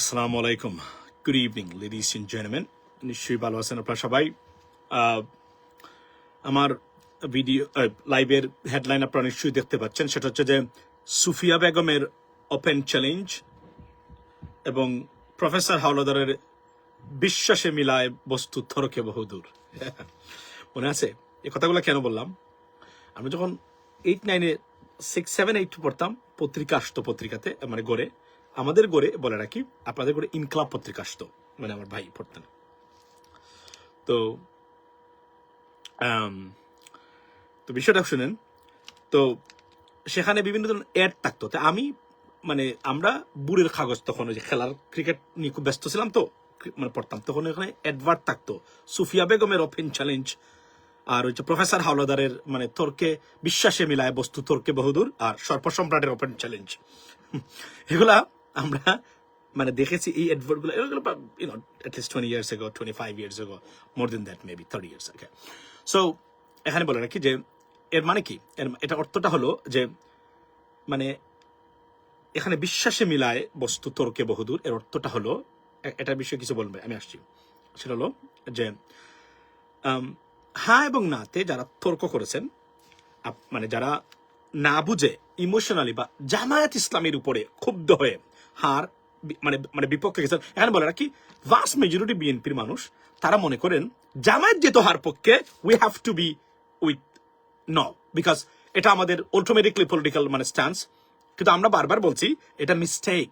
আসসালামু আলাইকুম। Good evening ladies and gentleman নিশ্চয়ই ভালো আছেন আপনারা সবাই। আমার ভিডিও লাইভের হেডলাইন আপনারা নিশ্চয়ই দেখতে পাচ্ছেন। সেটা হচ্ছে যে সুফিয়া বেগমের ওপেন চ্যালেঞ্জ এবং প্রফেসর হাওলাদারের বিশ্বাসে মিলায় বস্তু থরকে বহুদূর। মনে আছে? এই কথাগুলো কেন বললাম? আমরা যখন এইট নাইনে সিক্স সেভেন এইট পড়তাম, পত্রিকা আসতো পত্রিকাতে মানে গড়ে। আমাদের গড়ে বলে রাখি, আপনাদের গড়ে ইনকলাব পত্রিকা আসতো মানে আমার ভাই পড়তেন। তো তো বিষয়টা শুনেন। তো সেখানে বিভিন্ন ধরনের অ্যাড থাকতো। তো আমি মানে আমরা বুড়ের কাগজ তখন ওই যে খেলার ক্রিকেট নিয়ে খুব ব্যস্ত ছিলাম তো মানে পড়তাম। তখন এখানে অ্যাডভার্ট থাকতো। সুফিয়া বেগমের ওপেন চ্যালেঞ্জ আর হচ্ছে প্রফেসর হাওলাদারের মানে তর্কে বিশ্বাসে মিলায় বস্তু তর্কে বহুদূর আর সর্প সম্রাটের ওপেন চ্যালেঞ্জ এগুলা আমরা মানে দেখেছি এই অ্যাডভার্টগুলো এগুলো you know at least twenty years ago twenty five years ago more than that maybe thirty years okay so এখানে বলে রাখি যে, এর মানে কি? এর, এটা অর্থটা হলো যে মানে এখানে বিশ্বাসে মিলায় বস্তু তর্কে বহুদূর, এর অর্থটা হলো এটা বিষয়ে কিছু বলবে, আমি আসছি। সেটা হলো যে হ্যাঁ এবং নাতে যারা তর্ক করেছেন মানে যারা না বুঝে ইমোশনালি বা জামায়াত ইসলামের উপরে ক্ষুব্ধ হয়ে হার মানে মানে বিপক্ষে গেছেন। এখানে বলে রাখি ভাস্ট মেজরিটি বিএনপির মানুষ, তারা মনে করেন, জামায়াত যেহেতু হার পক্ষে we have to be with ন বিকজ এটা আমাদের অটোমেটিকলি পলিটিক্যাল মানে স্ট্যান্স কিন্তু আমরা বারবার বলছি, এটা মিস্টেক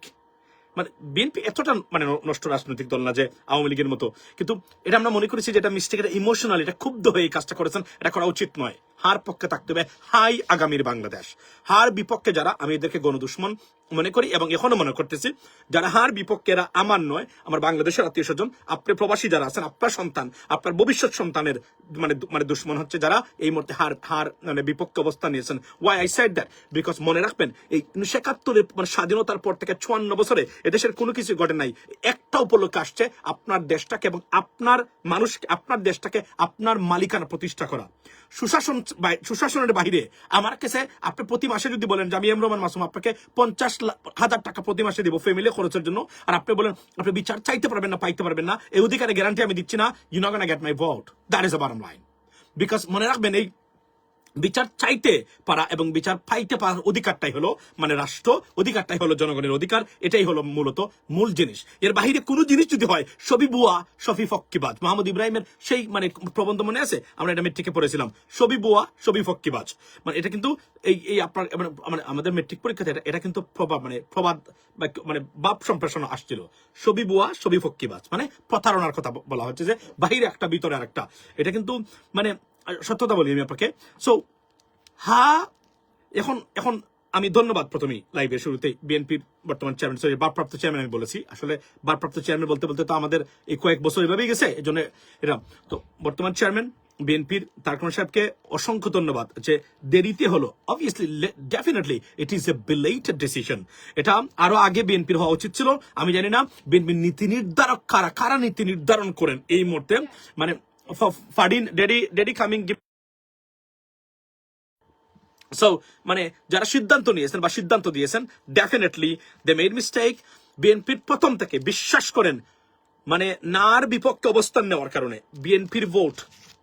মানে বিএনপি এতটা মানে নষ্ট রাজনৈতিক দল না যে আওয়ামী লীগের মতো। কিন্তু এটা আমরা মনে করেছি যে এটা মিস্টেক এটা ইমোশনাল এটা ক্ষুব্ধ হয়ে এই কাজটা করেছেন, এটা করা উচিত নয়। হার পক্ষে থাকতে হবে হাই আগামীর বাংলাদেশ। হার বিপক্ষে যারা, আমি এদেরকে গণদুশ্মন মনে করি এবং এখনও মনে করতেছি, যারা হার বিপক্ষেরা আমার নয়, আমার বাংলাদেশের আত্মীয় স্বজন আপনি প্রবাসী যারা আছেন, আপনার সন্তান, আপনার ভবিষ্যৎ সন্তানের মানে মানে দুশ্মন হচ্ছে যারা এই মুহূর্তে হার হার মানে বিপক্ষে অবস্থান নিয়েছেন। Why I side that because মনে রাখবেন, এই উনিশশো একাত্তরের মানে স্বাধীনতার পর থেকে চুয়ান্ন বছরে এদেশের কোনো কিছু ঘটে নাই। একটা উপলক্ষে আসছে আপনার দেশটাকে এবং আপনার মানুষকে, আপনার দেশটাকে, আপনার মালিকানা প্রতিষ্ঠা করা। সুশাসন সুশাসনের বাইরে আমার কাছে আপনি প্রতি মাসে যদি বলেন যে আমি এম রহমান মাসুম, আপনাকে পঞ্চাশ হাজার টাকা প্রতি মাসে দিব ফ্যামিলি খরচের জন্য, আর আপনি বলেন, আপনি বিচার চাইতে পারবেন না, পাইতে পারবেন না, এই অধিকারের গ্যারান্টি আমি দিচ্ছি না you not get my vote that is a bottom line because মনে রাখবেন এই বিচার চাইতে পারা এবং বিচার পাইতে পারার অধিকারটাই হলো মানে রাষ্ট্র, অধিকারটাই হলো জনগণের অধিকার, এটাই হলো মূলত মূল জিনিস। এর বাহিরে কোনো জিনিস যদি হয় সবি বুয়া, সবই ফক্কিবাজ। মোহাম্মদ ইব্রাহিমের সেই মানে প্রবন্ধ মনে আছে? আমরা এটা মেট্রিকে পড়েছিলাম। সবি বুয়া সবি ফক্কিবাজ। মানে এটা কিন্তু এই এই আপনার মানে মানে আমাদের মেট্রিক পরীক্ষাতে এটা এটা কিন্তু প্রবাদ মানে প্রবাদ মানে বাপ সম্প্রসারণ আসছিল। সবি বুয়া সবি ফক্কিবাজ। মানে প্রতারণার কথা বলা হচ্ছে যে, বাহিরে একটা, ভিতরে আরেকটা। এটা কিন্তু মানে সত্যতা বলি আমি আপনাকে। সো হা, এখন এখন আমি ধন্যবাদ প্রথমেই লাইভের শুরুতেই বিএনপির বর্তমান চেয়ারম্যান সরি ভারপ্রাপ্ত চেয়ারম্যান আমি বলেছি। আসলে বারপ্রাপ্ত চেয়ারম্যান বলতে বলতে তো আমাদের এই কয়েক বছর এভাবেই গেছে এই জন্য এটা তো বর্তমান চেয়ারম্যান বিএনপির তারকন সাহেবকে অসংখ্য ধন্যবাদ যে দেরিতে হলো। Obviously definitely it is a belated decision এটা আরও আগে বিএনপির হওয়া উচিত ছিল। আমি জানি না বিএনপির নীতি নির্ধারক কারা কারা নীতি নির্ধারণ করেন এই মুহূর্তে। মানে ফাডিন ডেডি ডেডি কামিং সো মানে যারা সিদ্ধান্ত নিয়েছেন বা সিদ্ধান্ত দিয়েছেন ডেফিনেটলি দে মেড মিস্টেক বিএনপির প্রথম থেকে বিশ্বাস করেন মানে নার বিপক্ষে অবস্থান নেওয়ার কারণে বিএনপির vote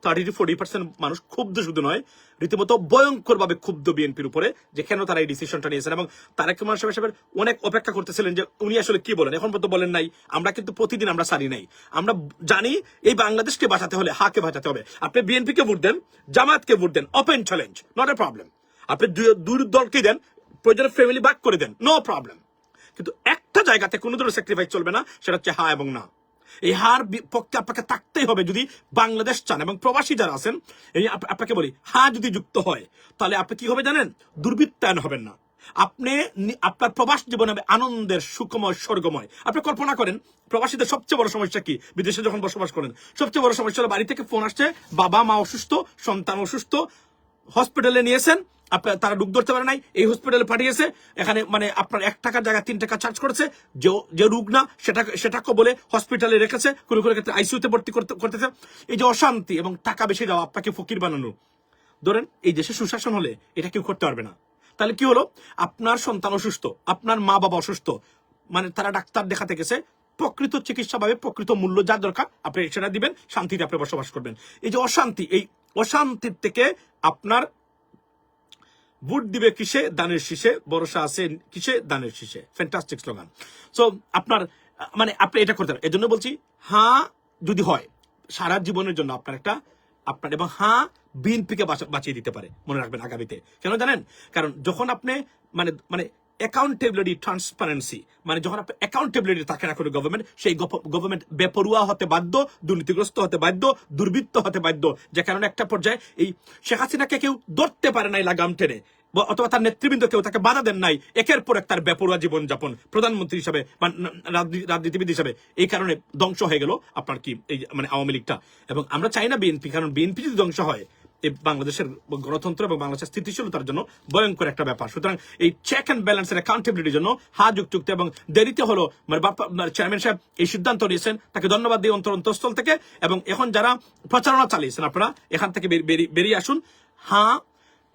thirty to forty percent মানুষ ক্ষুব্ধ শুধু নয়, রীতিমতো ভয়ঙ্কর ভাবে ক্ষুব্ধ বিএনপির উপরে, যে কেন তারা এই ডিসিশনটা নিয়েছেন এবং তারেক রহমান সাহেব সাহেবের অনেক অপেক্ষা করতেছিলেন যে উনি আসলে কি বলেন। এখন পর্যন্ত বলেন নাই, আমরা কিন্তু প্রতিদিন আমরা সারি নাই। আমরা জানি এই বাংলাদেশকে বাঁচাতে হলে হাকে বাঁচাতে হবে? আপনি বিএনপি কে ভোট দেন, জামায়াতকে vote then open challenge not a problem আপনি দুই দলকে দেন, প্রয়োজনে ফ্যামিলি বাক করে দেন নো প্রবলেম কিন্তু একটা জায়গাতে কোনো ধরনের স্যাক্রিফাইস চলবে না, সেটা হচ্ছে হা এবং না। এই হার পক্ষে আপনাকে থাকতেই হবে যদি বাংলাদেশ চান এবং প্রবাসী যারা আছেন, এই আপ- আপনাকে বলি, হা যদি যুক্ত হয়, তাহলে আপনি কি হবে জানেন? দুর্বৃত্তায়ন হবেন না। আপনি আপনার প্রবাস জীবন হবে আনন্দের, সুখময়, স্বর্গময়। আপনি কল্পনা করেন, প্রবাসীদের সবচেয়ে বড় সমস্যা কি? বিদেশে যখন বসবাস করেন, সবচেয়ে বড় সমস্যা হলো বাড়ি থেকে ফোন আসছে বাবা মা অসুস্থ, সন্তান অসুস্থ হসপিটালে নিয়েছেন তারা ডুব ধরতে পারে নাই, এই হসপিটালে পাঠিয়েছে, এখানে মানে আপনার এক টাকার জায়গায় তিন টাকা চার্জ করেছে, যে রোগ না, সেটা সেটাকে বলে হসপিটালে রেখেছে, কোনো কোনো ক্ষেত্রে আইসিউতে ভর্তি করতে, করতেছে। এই যে অশান্তি এবং টাকা বেশি দেওয়া, আপনাকে ফকির বানানো। ধরেন, এই দেশে সুশাসন হলে এটা কেউ করতে পারবে না। তাহলে কি হলো? আপনার সন্তান অসুস্থ, আপনার মা বাবা অসুস্থ মানে তারা ডাক্তার দেখাতে গেছে, প্রকৃত চিকিৎসা পাবে, প্রকৃত মূল্য যা দরকার, আপনি সেটা দিবেন, শান্তিতে আপনি বসবাস করবেন। এই যে অশান্তি, এই অশান্তির থেকে আপনার ভোট দিবে কিসে? দানের শীষে। ভরসা আছে কিসে? দানের শীষে। ফ্যান্টাস্টিক স্লোগান সো আপনার মানে আপনি এটা করতে পারেন। এজন্য বলছি হ্যাঁ যদি হয়, সারা জীবনের জন্য আপনার একটা, আপনার, এবং হ্যাঁ বিএনপিকে বাঁচিয়ে দিতে পারে। মনে রাখবেন আগামীতে। কেন জানেন? কারণ যখন আপনি মানে মানে অ্যাকাউন্টেবিলিটি ট্রান্সপারেন্সি মানে যখন আপনি অ্যাকাউন্টেবিলিটি থাকে না কোনো গভর্নমেন্ট সেই গভর্নমেন্ট বেপরুয়া হতে বাধ্য, দুর্নীতিগ্রস্ত হতে বাধ্য, দুর্বৃত্ত হতে বাধ্য। যে কারণে একটা পর্যায়ে এই শেখ হাসিনাকে কেউ ধরতে পারে নাই লাগাম টেনে। অথবা তার নেতৃবৃন্দ কেউ তাকে বাধা দেন নাই। একের পর এক তার বেপরুয়া জীবনযাপন। প্রধানমন্ত্রী হিসাবে বা রাজনীতিবিদ হিসাবে এই কারণে ধ্বংস হয়ে গেল আপনার কি এই মানে আওয়ামী লীগটা। এবং আমরা চাই না বিএনপি, কারণ বিএনপি যদি ধ্বংস হয় বাংলাদেশের গণতন্ত্র এবং বাংলাদেশের স্থিতিশীলতার জন্য ভয়ঙ্কর একটা ব্যাপার। সুতরাং এই চেক অ্যান্ড ব্যালেন্সের অ্যাকাউন্টেবিলিটির জন্য হা যুক্ত এবং দেরিতে হলো মানে চেয়ারম্যান সাহেব এই সিদ্ধান্ত নিয়েছেন। তাকে ধন্যবাদ দিয়ে অন্তর অন্তঃস্থল থেকে। এবং এখন যারা প্রচারণা চালিয়েছেন আপনারা, এখান থেকে বেরিয়ে আসুন। হ্যাঁ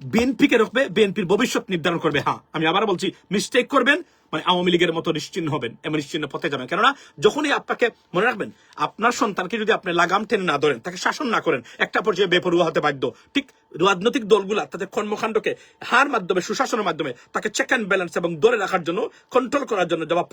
বিএনপিকে রুখবে বিএনপির ভবিষ্যৎ নির্ধারণ করবে। হ্যাঁ আমি আবার বলছি মিস্টেক করবেন মানে আওয়ামী লীগের মতো নিশ্চিন্ন হবেন, এমন নিশ্চিন্ন পথে যাবেন। কেননা, যখনই আপনাকে মনে রাখবেন, আপনার সন্তানকে যদি আপনি লাগাম টেনে না ধরেন, তাকে শাসন না করেন, একটা পর্যায়ে বেপরুয়া হতে বাধ্য। ঠিক রাজনৈতিক দলগুলা, তাদের কর্মকাণ্ডকে হার মাধ্যমে, সুশাসনের মাধ্যমে, তাকে চেক অ্যান্ড ব্যালেন্স এবং ধরে রাখার জন্য কন্ট্রোল করার জন্য জবাব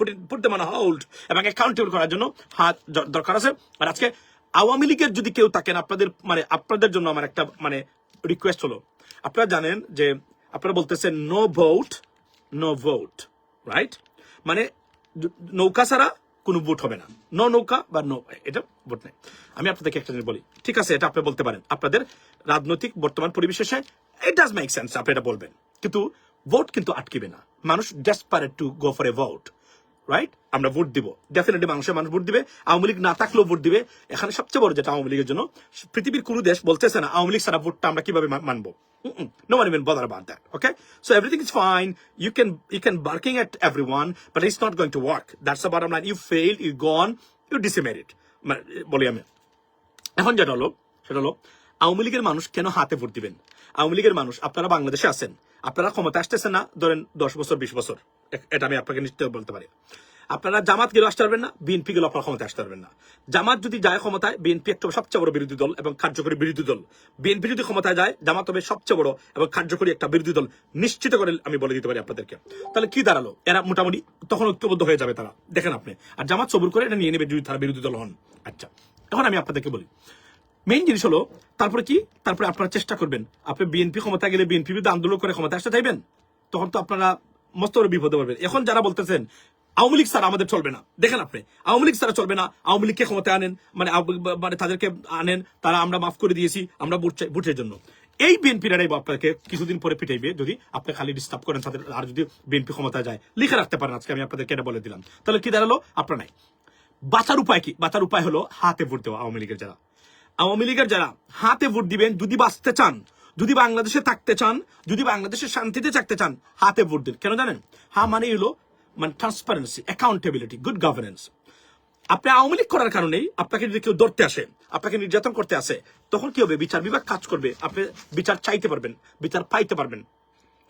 মানে হোল্ড এবং অ্যাকাউন্টেবল করার জন্য হাত দরকার আছে। আর আজকে আওয়ামী লীগের যদি কেউ থাকেন, আপনাদের মানে আপনাদের জন্য আমার একটা মানে রিকোয়েস্ট হলো আপনারা জানেন যে আপনারা বলতেছেন no vote no vote right মানে নৌকা ছাড়া কোনো ভোট হবে না। নো নৌকা বা নো এটা ভোট নেই। আমি আপনাদেরকে একটা জিনিস বলি। ঠিক আছে, এটা আপনি বলতে পারেন। আপনাদের রাজনৈতিক বর্তমান পরিবেশে ইট ডাজ মেক সেন্স আপনি এটা বলবেন। কিন্তু ভোট কিন্তু আটকিবে না। মানুষ desperate to go for a vote right আমরা ভোট দিব। ডেফিনেটলি মানুষের মানুষ ভোট দিবে। আওয়ামী লীগ না থাকলেও ভোট দিবে। এখানে সবচেয়ে বড় যেটা আওয়ামী লীগের জন্য পৃথিবীর কোনো দেশ বলতেছে না আওয়ামী লীগ ছাড়া ভোটটা আমরা কীভাবে মানবো? No one even bother about that okay? So everything is fine. You can you can barking at everyone but it's not going to work. That's the bottom line. You failed you you decimate মানে, বলি আমি। এখন যেটা হলো সেটা হলো আওয়ামী লীগের মানুষ কেন হাতে ভোট দিবেন? আওয়ামী লীগের মানুষ আপনারা বাংলাদেশে আছেন। আপনারা ক্ষমতা আসতেছেন না, ধরেন দশ বছর, বিশ বছর। এটা আমি আপনাকে নিশ্চয় বলতে পারি। আপনারা জামাত গেলে আসতে পারবেন না, বিএনপি গেলে আপনারা ক্ষমতা আসতে পারবেন না। জামাত যদি যায় ক্ষমতায়, বিএনপি একটা সবচেয়ে বড় বিরোধী দল এবং কার্যকরী বিরোধী দল। বিএনপি যদি ক্ষমতায় যায়, জামাত হবে সবচেয়ে বড় এবং কার্যকরী একটা বিরোধী দল। নিশ্চিত করে আমি বলে দিতে পারি আপনাদেরকে। তাহলে কি দাঁড়াল? এরা মোটামুটি তখন ঐক্যবদ্ধ হয়ে যাবে তারা। দেখেন আপনি। আর জামাত সবুর করে এটা নিয়ে নেবে যদি তারা বিরোধী দল হন। আচ্ছা এখন আমি আপনাদেরকে বলি। মেইন জিনিস হলো, তারপরে কি? তারপরে আপনারা চেষ্টা করবেন। আপনি বিএনপি ক্ষমতা গেলে বিএনপি বিরুদ্ধে আন্দোলন করে ক্ষমতা আসতে চাইবেন, তখন তো আপনারা মস্ত বিপদে পড়বেন। এখন যারা বলতেছেন, আওয়ামী লীগ স্যার আমাদের চলবে না। দেখেন আপনি, আওয়ামী লীগ স্যার চলবে না। আওয়ামী লীগকে ক্ষমতায় আনেন মানে মানে তাদেরকে আনেন, তারা আমরা মাফ করে দিয়েছি, আমরা ভোটের জন্য। এই বিএনপি রাই আপনাকে কিছুদিন পরে পিটাইবে, যদি আপনি খালি ডিস্টার্ব করেন তাদের, আর যদি বিএনপি ক্ষমতা যায়। লিখে রাখতে পারেন আজকে, আমি আপনাদেরকে এটা বলে দিলাম। তাহলে কি দাঁড়াল? আপনার নাই। বাঁচার উপায় কি? বাঁচার উপায় হলো হাতে ভোট দেওয়া আওয়ামী লীগের যারা। আওয়ামী লীগের যারা হাতে ভোট দিবেন, যদি বাঁচতে চান, যদি বাংলাদেশে থাকতে চান, যদি বাংলাদেশে শান্তিতে থাকতে চান, হাতে ভোট দিন। কেন জানেন? হা মানে হলো মানে ট্রান্সপারেন্সি অ্যাকাউন্টেবিলিটি গুড গভর্নেন্স আপনি আওয়ামী লীগ করার কারণেই আপনাকে যদি কেউ ধরতে আসে, আপনাকে নির্যাতন করতে আসে, তখন কি হবে? বিচার বিভাগ কাজ করবে, আপনি বিচার চাইতে পারবেন, বিচার পাইতে পারবেন।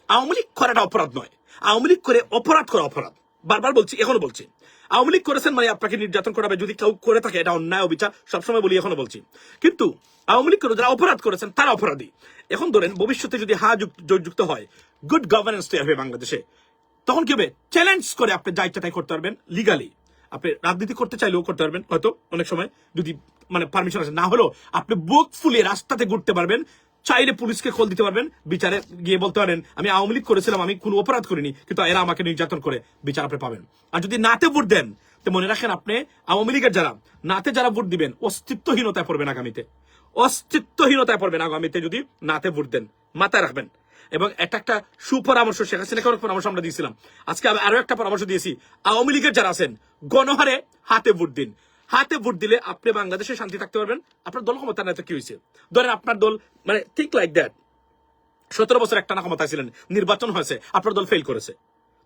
আওয়ামী লীগ করাটা অপরাধ নয়। আওয়ামী লীগ করে অপরাধ করা অপরাধ। বারবার বলছি, এখনও বলছি। আওয়ামী লীগ করেছেন মানে আপনাকে নির্যাতন করাবে, যদি কেউ করে থাকে, এটা অন্যায় অবিচার সবসময় বলি এখনও বলছি। কিন্তু আওয়ামী লীগ করে যারা অপরাধ করেছেন, তারা অপরাধী। এখন ধরেন, ভবিষ্যতে যদি হা যুক্ত হয় গুড গভর্নেন্স তৈরি হবে বাংলাদেশে। তখন কি হবে? চ্যালেঞ্জ করে আপনি যা ইচ্ছা তাই করতে পারবেন লিগালি আপনি রাজনীতি করতে চাইলেও করতে পারবেন, হয়তো অনেক সময় যদি মানে পারমিশন আছে না হলেও আপনি বুক ফুলিয়ে রাস্তাতে ঘুরতে পারবেন চাইলে পুলিশকে কল দিতে পারবেন, বিচারে গিয়ে বলতে পারেন, আমি আওয়ামী লীগ করেছিলাম, আমি কোনো অপরাধ করিনি, কিন্তু এরা আমাকে নির্যাতন করে, বিচার আপনি পাবেন। আর যদি নাতে ভোট দেন, তো মনে রাখেন আপনি আওয়ামী লীগের যারা, নাতে যারা ভোট দিবেন, অস্তিত্বহীনতায় পড়বেন আগামীতে। অস্তিত্বহীনতায় পড়বেন আগামীতে যদি নাতে ভোট দেন, মাথায় রাখবেন। এবং এটা একটা সুপরামর্শ, শেখ হাসিনাকে অনেক পরামর্শ আমরা দিয়েছিলাম। আজকে আমি আরও একটা পরামর্শ দিয়েছি, আওয়ামী লীগের যারা আছেন, গণহারে হাতে ভোট দিন। হাতে ভোট দিলে আপনি বাংলাদেশে শান্তি থাকতে পারবেন। আপনার দল ক্ষমতা না তো কি হয়েছে? ধরেন আপনার দল মানে ঠিক লাইক দ্যাট সতেরো বছর একটা না ক্ষমতায় ছিলেন, নির্বাচন হয়েছে, আপনার দল ফেল করেছে।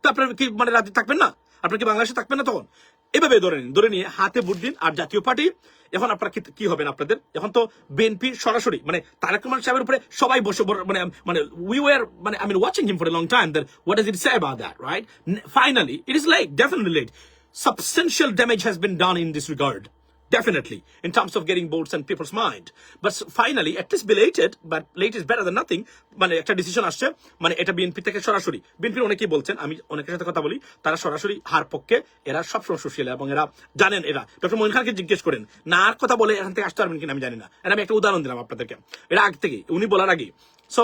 তো আপনার কি মানে রাজ্যে থাকবেন না? আপনার কি বাংলাদেশে থাকবেন না তখন? এভাবে ধরে নিন, ধরে নিয়ে হাতে ভোট দিন আর জাতীয় পার্টি, এখন আপনার কি- হবেন আপনাদের? এখন তো বিএনপি সরাসরি মানে তারেক রহমান সাহেবের উপরে সবাই বসে মানে মানে উই ওয়ার মানে I mean watching him for a long time that what is it say about that right finally it is like definitely let substantial damage has been done in this regard. Definitely, in terms of getting votes and people's mind. But finally, at least belated, but late is better than nothing. মানে একটা decision আসছে মানে এটা BNP থেকে সরাসরি। বিএনপির অনেকেই বলছেন আমি অনেকের সাথে কথা বলি তারা সরাসরি হার পক্ষে এরা সবসময় সুশীল এবং এরা জানেন এরা। ডক্টর মহিন খানকে জিজ্ঞেস করেন না আর কথা বলে এখান থেকে আসতে পারবেন কিনা? আমি জানি না। এটা আমি একটা উদাহরণ দিলাম আপনাদেরকে। এটা আগ থেকে উনি বলার আগে সো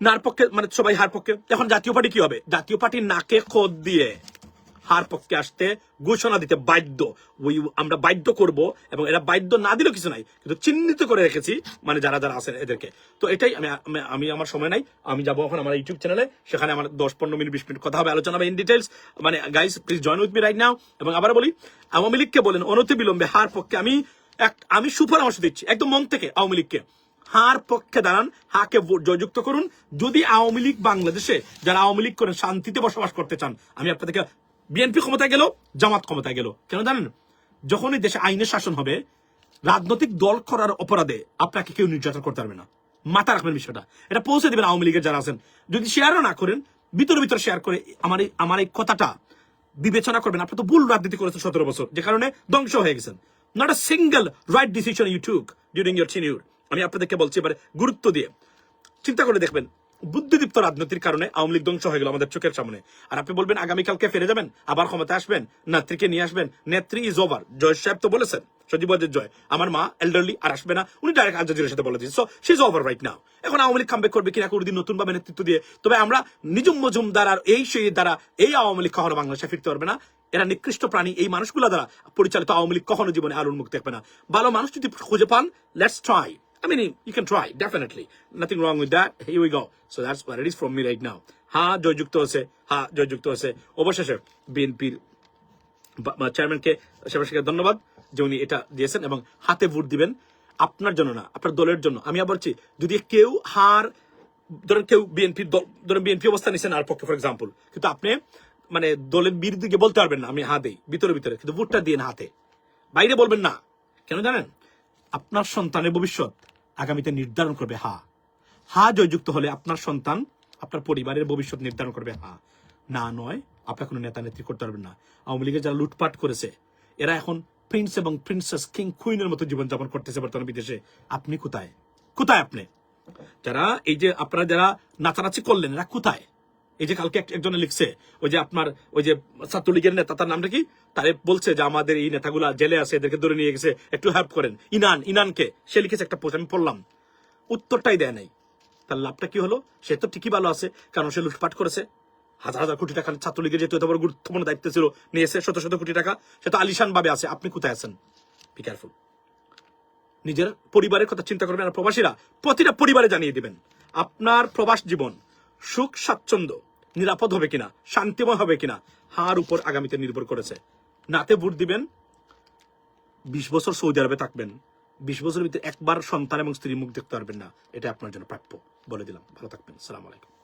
নার পক্ষে মানে সবাই হার পক্ষে। এখন জাতীয় পার্টি কি হবে? জাতীয় পার্টি নাকে খোদ দিয়ে। হার পক্ষে আসতে ঘোষণা দিতে বাধ্য। ওই আমরা বাধ্য করব এবং এরা বাধ্য না দিলেও কিছু নাই, কিন্তু চিহ্নিত করে রেখেছি মানে যারা যারা আছেন এদেরকে। তো এটাই আমি, আমি- আমি আমার সময় নাই, আমি যাব এখন আমার ইউটিউব চ্যানেলে, সেখানে আমার দশ পনেরো মিনিট, বিশ মিনিট কথা হবে, আলোচনা হবে ইন ডিটেলস মানে guys please join with me right now এবং আবার বলি, আওয়ামী লীগকে বলেন অনতি বিলম্বে হার পক্ষে আমি এক, আমি সুপরামর্শ দিচ্ছি, একদম মন থেকে আওয়ামী লীগকে। হার পক্ষে দাঁড়ান, হাকে জয়যুক্ত করুন। যদি আওয়ামী লীগ বাংলাদেশে, যারা আওয়ামী লীগ করেন, শান্তিতে বসবাস করতে চান, আমি আপনাদেরকে বিএনপি ক্ষমতায় গেল, জামাত ক্ষমতায় গেল। কেন জানেন? যখনই দেশে আইনের শাসন হবে, রাজনৈতিক দল করার অপরাধে আপনাকে কেউ নির্যাতন করতে পারবে না। মাথা রাখবেন বিষয়টা। এটা পৌঁছে দেবেন আওয়ামী লীগের যারা আছেন। যদি শেয়ারও না করেন, ভিতরে ভিতরে শেয়ার করে আমার আমার এই কথাটা বিবেচনা করবেন। আপনি তো ভুল রাজনীতি করেছেন সতেরো বছর। যে কারণে ধ্বংস হয়ে গেছেন। Not a single right decision you took during your tenure আমি আপনাদেরকে বলছি এবারে গুরুত্ব দিয়ে। চিন্তা করে দেখবেন বুদ্ধিদীপ্ত রাজনীতির কারণে আওয়ামী লীগ ধ্বংস হয়ে গেল আমাদের চোখের সামনে। আর আপনি বলবেন, আগামীকালকে ফিরে যাবেন? আবার ক্ষমতা আসবেন? নেত্রীকে নিয়ে আসবেন? নেত্রী ইজ ওভার জয় সাহেব তো বলেছেন, সজীব জয়। আমার মা এল্ডারলি আর আসবে না। উনি ডাইরেক্ট আজাজির সাথে বলে দিয়েছেন so is over right now এখন আওয়ামী লীগ কামব্যাক করবে কিনা দিন নতুন ভাবে নেতৃত্ব দিয়ে? তবে আমরা নিজুম মজুমদার আর এই সেই দ্বারা, এই আওয়ামী লীগ কখনো বাংলাদেশে ফিরতে পারবে না। এরা নিকৃষ্ট প্রাণী। এই মানুষগুলো দ্বারা পরিচালিত আওয়ামী লীগ কখনো জীবনে আর উন্মুক্ত থাকবে না। ভালো মানুষ যদি খুঁজে পান let's try I mean, you can try, definitely. Nothing wrong with that. Here we go. So that's what it is from me right now. হা জয়যুক্ত আছে হা জয়যুক্ত আছে অবশেষে বিএনপির চেয়ারম্যানকে সেবাসীকে ধন্যবাদ যে উনি এটা দিয়েছেন এবং হাতে ভোট দিবেন আপনার জন্য না আপনার দলের জন্য। আমি আবার বলছি যদি কেউ হার ধরেন কেউ বিএনপি ধরেন বিএনপি অবস্থা নিচ্ছেন আর পক্ষে ফর এক্সাম্পল কিন্তু আপনি মানে দলের বিরুদ্ধে বলতে পারবেন না আমি হা দেই ভিতরে ভিতরে কিন্তু ভোটটা দিয়ে হাতে। বাইরে বলবেন না। কেন জানেন? আপনার সন্তানের ভবিষ্যৎ। আগামীতে নির্ধারণ করবে, হা। হা জয়যুক্ত হলে আপনার সন্তান আপনার পরিবারের ভবিষ্যৎ নির্ধারণ করবে, হা। না নয় আপনার কোনো নেতা নেত্রী করতে পারবেন না। আওয়ামী লীগের যারা লুটপাট করেছে, এরা এখন প্রিন্স এবং প্রিন্সেস কিং কুইনের মতো জীবনযাপন করতেছে বর্তমানে বিদেশে। আপনি কোথায়? কোথায় আপনি? যারা এই যে আপনারা যারা নাচানাচি করলেন, এরা কোথায়? এই যে কালকে একজনে লিখছে, ওই যে আপনার, ওই যে ছাত্রলীগের নেতা, তার নামটা কি? তারে বলছে যে আমাদের এই নেতাগুলা জেলে আছে, এদেরকে ধরে নিয়ে গেছে, একটু হেল্প করেন। ইনান, ইনানকে, সে লিখেছে একটা পোস্ট আমি পড়লাম। উত্তরটাই দেয় নাই। তার লাভটা কি হলো? সে তো ঠিকই ভালো আছে, কারণ সে লুটপাট করেছে। হাজার হাজার কোটি টাকা ছাত্রলীগের যেহেতু বড় গুরুত্বপূর্ণ দায়িত্ব ছিল, নিয়েছে শত শত কোটি টাকা, সে তো আলিশান ভাবে আছে। আপনি কোথায় আছেন? বি কেয়ারফুল নিজের পরিবারের কথা চিন্তা করবেন আর প্রবাসীরা প্রতিটা পরিবারে জানিয়ে দিবেন, আপনার প্রবাস জীবন সুখ, স্বাচ্ছন্দ্য। নিরাপদ হবে কিনা, শান্তিময় হবে কিনা, হার উপর আগামীতে নির্ভর করেছে। নাতে ভোট দিবেন, বিশ বছর সৌদি আরবে থাকবেন, বিশ বছরের ভিতরে একবার সন্তান এবং স্ত্রী মুখ দেখতে পারবেন না এটা আপনার জন্য প্রাপ্য, বলে দিলাম। ভালো থাকবেন, সালাম আলাইকুম।